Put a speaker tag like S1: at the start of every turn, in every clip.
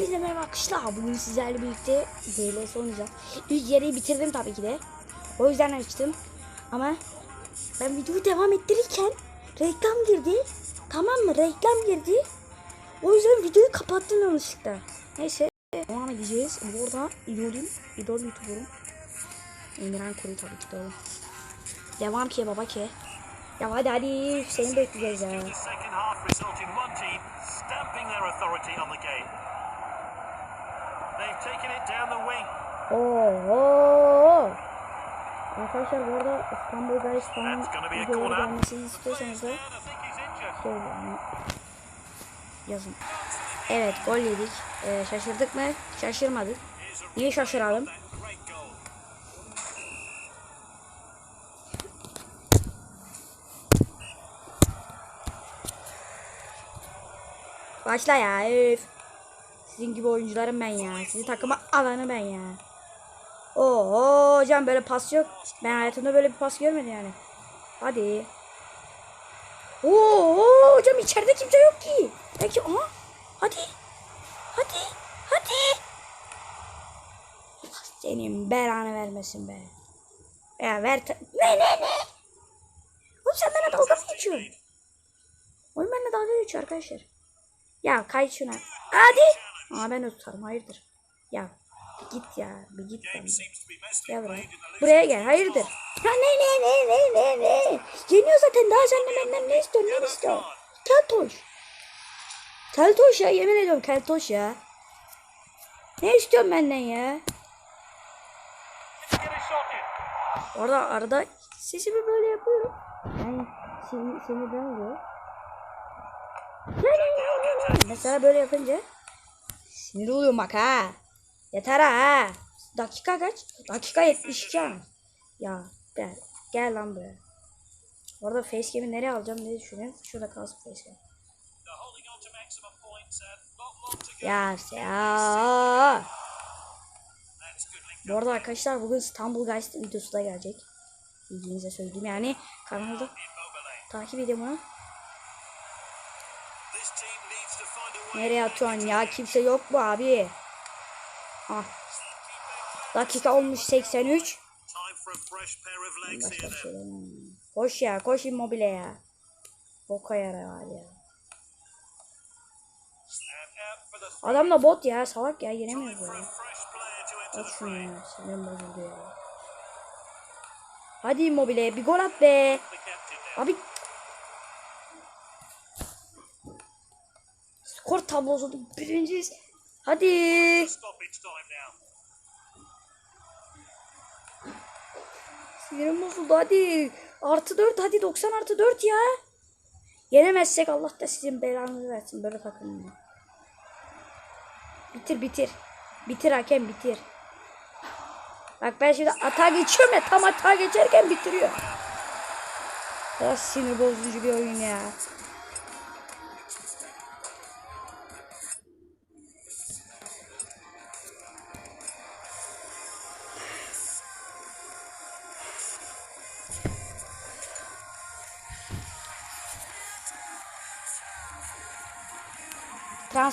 S1: Hepinize merhaba arkadaşlar. Bugün sizlerle birlikte DLS oynayacağım. İlk yarıyı bitirdim tabii ki de. O yüzden açtım. Ama ben videoyu devam ettirirken reklam girdi. Tamam mı? Reklam girdi. O yüzden videoyu kapattım yanlışlıkla. Neyse devam edeceğiz. Bu arada idolüm, idol youtuberum. Emirhan Kuru tabii ki de. Devam ki baba ki. Ya hadi hadi seni bekleyeceğiz ya. Oo. Arkadaşlar bu arada İstanbul
S2: a
S1: videoları gelmesini istiyorsanız da şöyle yani yazın. Evet gol yedik. Ee, şaşırdık mı? Şaşırmadık. Niye şaşıralım? Başla ya öf. Sizin gibi oyuncularım ben ya. Sizi takıma alanı ben ya. Oo hocam böyle pas yok. Ben hayatımda böyle bir pas görmedim yani. Hadi. Oo hocam içeride kimse yok ki. Peki aha. Hadi. Hadi. Hadi. Senin belanı vermesin be. Ya ver. Ne ne ne? Oğlum sen benimle dalga mı geçiyorsun? Oyun benimle dalga geçiyor arkadaşlar. Ya kay şuna. Hadi. Aa ben de tutarım hayırdır. Ya git ya bir git ben. Gel buraya. Buraya gel hayırdır. Ya ne ne ne ne ne ne. Yeniyor zaten daha sen de benden ne istiyorsun ne istiyorsun. Keltoş. Keltoş ya yemin ediyorum keltoş ya. Ne istiyorsun benden ya? Orada arada sesimi böyle yapıyorum. Yani seni, sinirden oluyor. Mesela böyle yapınca sinir oluyorum bak ha. Yeter ha. Dakika kaç? Dakika 72 an. Ya gel, gel lan buraya. Orada facecam'i nereye alacağım diye düşünüyorum. Şurada kalsın facecam. Ya ya. Bu arada arkadaşlar bugün İstanbul Guys videosu da gelecek. Bilginize söyleyeyim yani kanalda takip edin bunu. Nereye atıyorsun ya? Kimse yok mu abi? Ah. Dakika olmuş 83.
S2: Time for a fresh pair of legs
S1: Başka
S2: here
S1: bir
S2: then.
S1: şey. Koş ya, koş immobile ya. Boka yarar var ya. Adam da bot ya, salak ya, yenemiyoruz ya. ya. Hadi immobile, bir gol at be. Abi. Skor tablosu birinciyiz. Hadi. Sinirim bozuldu hadi. Artı 4 hadi 90 artı 4 ya. Yenemezsek Allah da sizin belanızı versin böyle takımını. Bitir bitir. Bitir hakem bitir. Bak ben şimdi atağa geçiyorum ya tam atağa geçerken bitiriyor. Ya sinir bozucu bir oyun ya.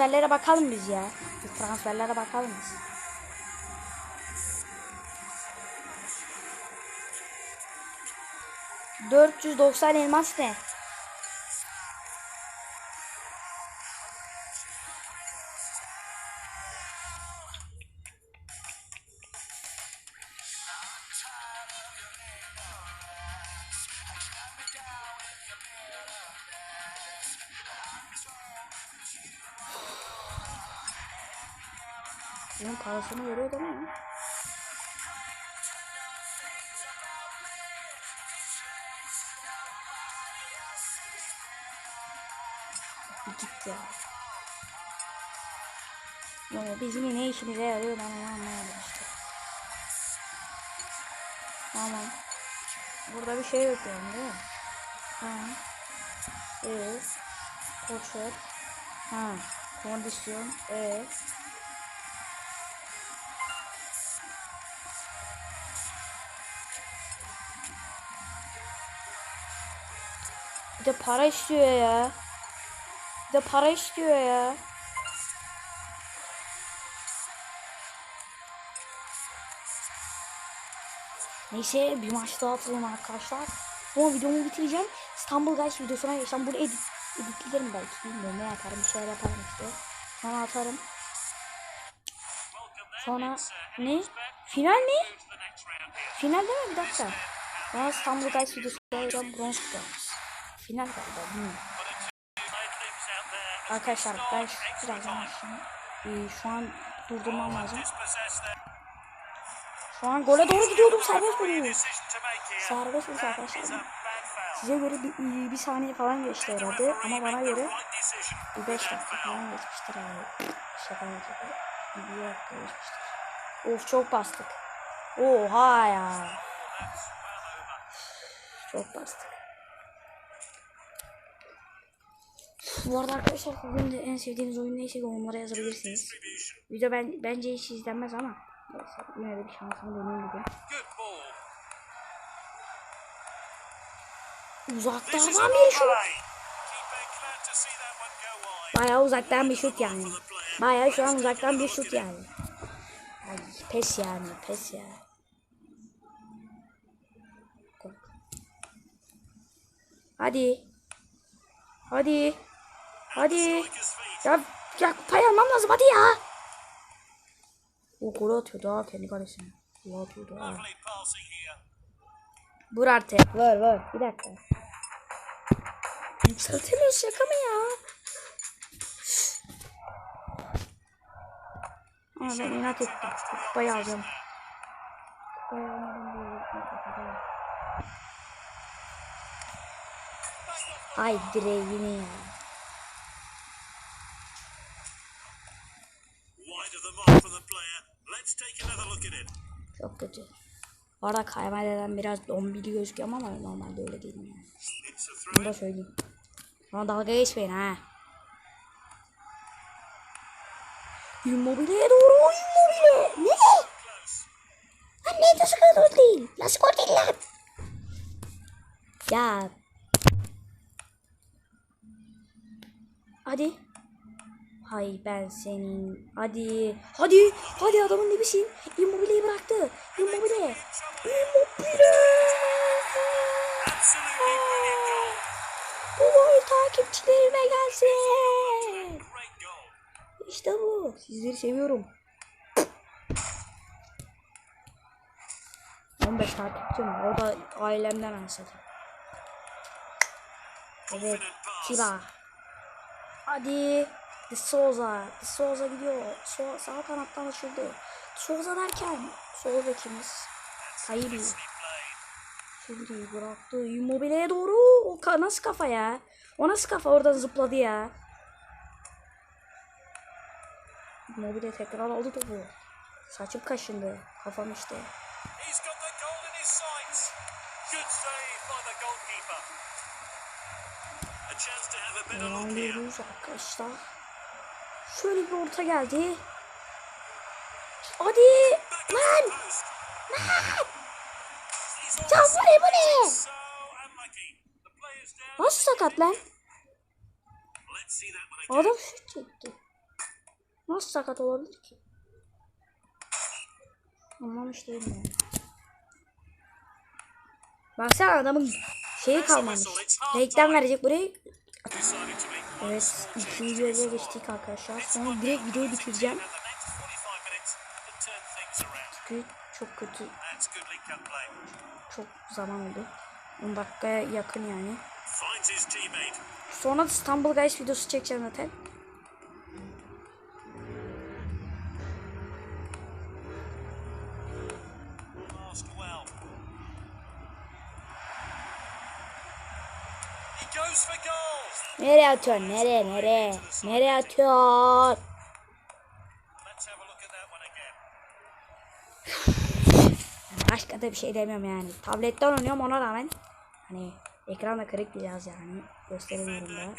S1: Transferlere bakalım biz ya. Biz transferlere bakalım biz. ...490 elmas ne? Bunun parasını mi? Bir Git ya. Ya bizim ne işimize yarıyor ben onu anlamadım işte. Tamam. Burada bir şey yok yani değil mi? Ha. Evet. Koçer. Ha. Kondisyon. Evet. Bir de para istiyor ya. Bir de para istiyor ya. Neyse bir maç daha atayım arkadaşlar. Ama videomu bitireceğim. İstanbul Guys videosuna İstanbul edit editlerim belki bilmiyorum ne yaparım bir şeyler yaparım işte. Sonra atarım. Sonra ne? Final mi? Final değil mi? Bir dakika. Ben İstanbul Guys videosuna yapacağım bronz kutu. Final galiba. Bilmiyorum. Arkadaşlar ben şu birazdan açayım. Ee, şu an durdurmam lazım. Şu an gole doğru gidiyordum serbest vuruyor. Serbest vuruş arkadaşlar. Size göre bir, bir saniye falan geçti herhalde ama bana göre bir 5 dakika falan geçmiştir herhalde. Şaka şaka. Bir dakika geçmiştir. Of çok bastık. Oha ya. Çok bastık. Bu arada arkadaşlar bugün de en sevdiğiniz oyun neyse yorumlara yazabilirsiniz. Video ben bence hiç izlenmez ama neyse yine de bir şansımı deneyim var
S2: a
S1: bir şut. Bayağı uzaktan bir şut yani. Bayağı şu an uzaktan bir şut yani. Ay pes yani pes ya. Gol. Hadi. Hadi. Hadi. Ya ya kupayı almam lazım hadi ya. O gol atıyordu ha kendi kalesine. Gol atıyordu ha.
S2: Lovely passing here.
S1: Vur artık. Vur vur. Bir dakika. Yükseltemiyoruz şaka mı ya? Ama ben inat ettim. Kupayı alacağım. Kupayı almadım diye. Ay direğini ya. Çok kötü. Bu arada kaymaleden biraz dombili gözüküyor ama normalde öyle değil yani. Bunu da söyleyeyim. Bana dalga geçmeyin ha. Immobile'ye doğru Immobile. Ne? Lan ne de skor değil. La skor değil lan. Ya. Hadi. Hay ben senin. Hadi. Hadi. Hadi adamın dibisin. Immobile'yi bıraktı. Immobile. Immobile. Bu gol takipçilerime gelsin. İşte bu. Sizleri seviyorum. 15 takipçim. O da ailemden ansadı. Evet. Tiba. Hadi. De Souza. De Souza gidiyor. So sağ kanattan açıldı. Souza derken. Sol bekimiz. Hayır. Şimdi bıraktı. Immobile'ye doğru. O ka- nasıl kafa ya? O nasıl kafa oradan zıpladı ya? Immobile tekrar aldı topu. Saçım kaşındı. Kafam işte.
S2: Good save by the goalkeeper. A chance to have a better look here.
S1: arkadaşlar. Şöyle bir orta geldi. Hadi. Lan.
S2: He's
S1: Ya bu ne bu ne? Nasıl sakat lan? Adam şut çekti. Nasıl sakat olabilir ki? Anlamış değilim yani. Baksana adamın şeyi kalmamış. Reklam verecek burayı. Evet ikinci yarıya geçtik arkadaşlar. Sonra direkt videoyu bitireceğim.
S2: and the next 45 minutes to turn things around.
S1: Çünkü çok kötü. Çok zaman oldu. 10 dakikaya yakın yani. Sonra İstanbul Guys videosu çekeceğim zaten.
S2: Goes for goal.
S1: Nereye atıyorsun? Nereye? Nereye? Nereye atıyorsun?
S2: Let's have a look at that one again.
S1: Başka da bir şey demiyorum yani. Tabletten oynuyorum ona rağmen. Hani ekran da kırık biraz yani. Gösteremiyorum da.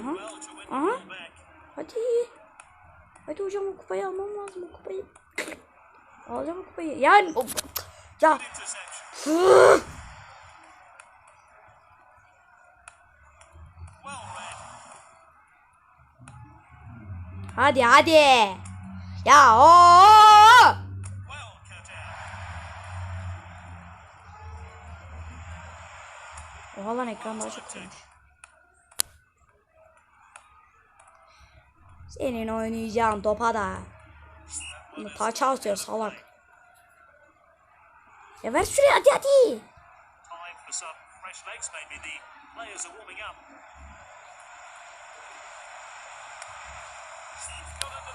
S1: Aha. Aha. Hadi. Hadi hocam o kupayı almam lazım o kupayı. Alacağım o kupayı. Yani o... Ya. Hadi hadi. Ya o. Oha lan ekran daha çok koymuş. Senin oynayacağın topa da. Taça atıyor salak. Ya ver şuraya hadi hadi.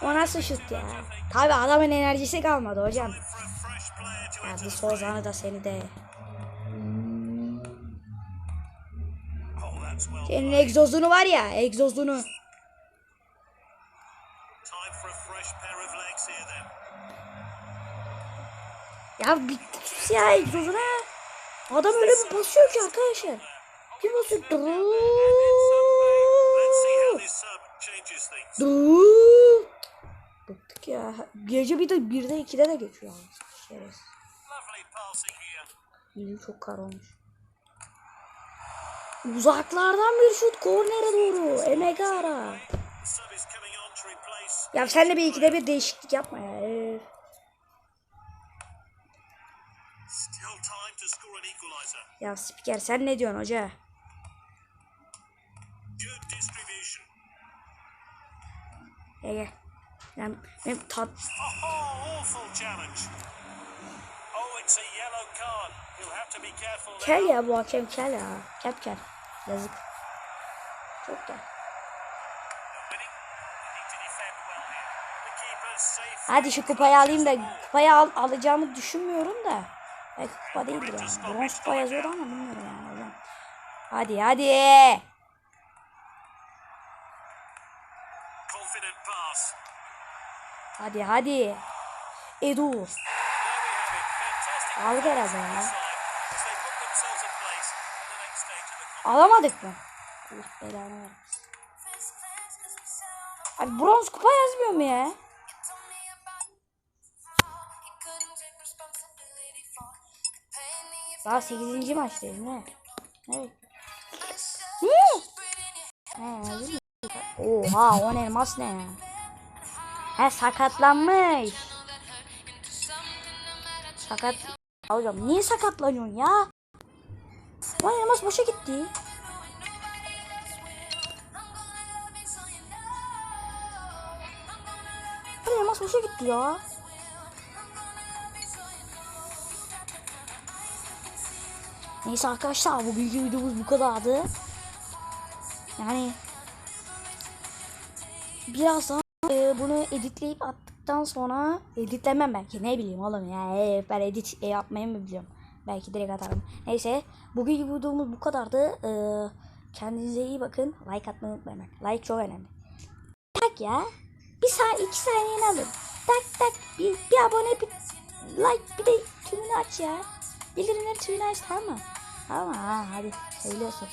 S1: O nasıl şut ya? Tabi adamın enerjisi kalmadı hocam. Ya bir sozanı da seni de.
S2: Oh,
S1: Senin egzozunu var ya egzozunu. Ya bir ya egzozuna. Adam öyle bir basıyor ki arkadaşlar. Bir basıyor. Dur. Bıktık ya. Gece bir de birde ikide de geçiyor. Şerefsiz. Olmuş. Uzaklardan bir şut kornere doğru. Emegara. Ya sen de bir ikide bir değişiklik ya. Ya spiker sen ne diyorsun hoca? Gel gel. Ben, benim tat...
S2: Oh.
S1: Kel ya bu hakem kel ya. Kep kel. Yazık. Çok kel.
S2: Safe.
S1: Hadi şu kupayı alayım da kupayı al, alacağımı düşünmüyorum da. Belki kupa değildir yani. Bronz kupa yazıyordu ama bilmiyorum yani. hocam. Hadi hadi. Hadi hadi. Edu. Aldık herhalde ya. Alamadık mı? Allah belanı vermesin. Abi bronz kupa yazmıyor mu ya? Daha 8. maçtayız ne? Evet. Ne? Oha o ne elmas ne? He sakatlanmış. Sakat. Hocam niye sakatlanıyorsun ya? Vay elmas boşa gitti. Vay elmas boşa gitti ya. Neyse arkadaşlar bugünkü videomuz bu kadardı. Yani biraz daha e, bunu editleyip attıktan sonra editlemem belki ne bileyim oğlum ya e, ben edit e, yapmayı mı biliyorum. Belki direkt atarım. Neyse bugünkü videomuz bu kadardı. E, kendinize iyi bakın. Like atmayı unutmayın. Like çok önemli. Tak ya. Bir saniye iki saniyeni alın. Tak tak bir, bir abone bir like bir de tümünü aç ya. Bildirimleri aç tamam mı? Tamam ha hadi söylüyorsun.